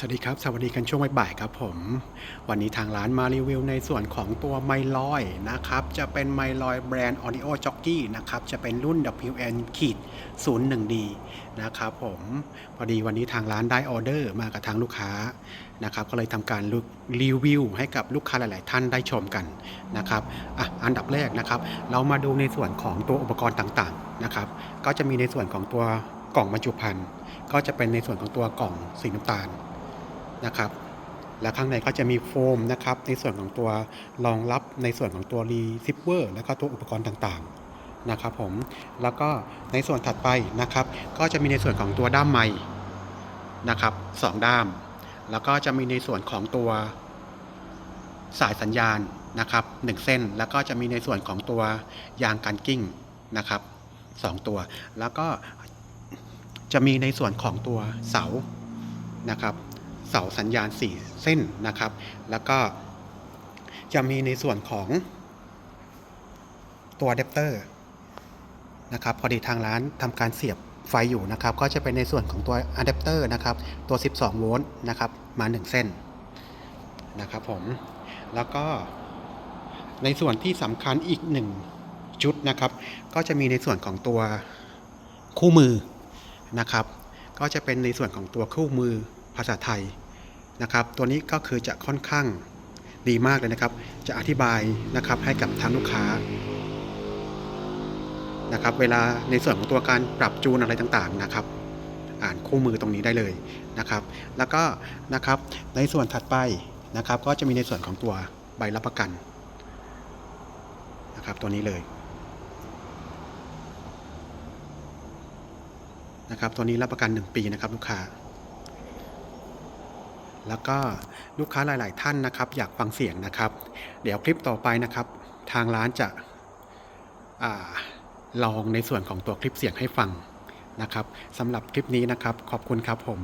สวัสดีครับ สวัสดีกันช่วงบ่ายๆครับผม วันนี้ทางร้านมารีวิวในส่วนของตัวไมลอยนะครับ จะเป็นไมลอยแบรนด์ Audio Jockey นะครับ จะเป็นรุ่น WN ขีด 01D นะครับผม พอดีวันนี้ทางร้านได้ออเดอร์มากับทางลูกค้านะครับ ก็เลยทำการรีวิวให้กับลูกค้าหลาย ๆ ท่านได้ชมกันนะครับอะอันดับแรกนะครับ เรามาดูในส่วนของตัวอุปกรณ์ต่าง ๆ นะครับ ก็จะมีในส่วนของตัวกล่องบรรจุภัณฑ์ ก็จะเป็นในส่วนของตัวกล่องสีน้ำตาล นะครับ และข้างในก็จะมีโฟมนะครับ ในส่วนของตัวรองรับในส่วนของตัวรีซิเวอร์แล้วก็ตัวอุปกรณ์ต่างๆนะครับผมแล้วก็ในส่วนถัดไปนะครับ ก็จะมีในส่วนของตัวด้ามไม้นะครับสองด้าม แล้วก็จะมีในส่วนของตัวสายสัญญาณนะครับหนึ่งเส้นแล้วก็จะมีในส่วนของตัวยางกันกิ้งนะครับสองตัว แล้วก็จะมีในส่วนของตัวเสานะครับ เสาสัญญาณ 4 เส้นนะครับ แล้วก็จะมีในส่วนของตัวอะแดปเตอร์นะครับ พอดีทางร้านทำการเสียบไฟอยู่นะครับ ก็จะเป็นในส่วนของตัวอะแดปเตอร์นะครับ ตัว 12 โวลต์นะครับ มา 1 เส้นนะครับผม แล้วก็ในส่วนที่สำคัญอีก 1 ชุดนะครับ ก็จะมีในส่วนของตัวคู่มือนะครับ ก็จะเป็นในส่วนของตัวคู่มือ ภาษาไทยนะครับ ตัวนี้ก็คือจะค่อนข้างดีมากเลยนะครับ จะอธิบายนะครับให้กับทางลูกค้านะครับ เวลาในส่วนของตัวการปรับจูนอะไรต่างๆนะครับ อ่านคู่มือตรงนี้ได้เลยนะครับ แล้วก็นะครับในส่วนถัดไปนะครับ ก็จะมีในส่วนของตัวใบรับประกันนะครับตัวนี้เลยนะครับตัวนี้รับประกัน 1 ปีนะครับลูกค้า แล้วก็ลูกค้าหลาย ๆ ท่านนะครับ อยากฟังเสียงนะครับ เดี๋ยวคลิปต่อไปนะครับ ทางร้านจะอลองในส่วนของตัวคลิปเสียงให้ฟังนะครับสำหรับคลิปนี้นะครับ ขอบคุณครับผม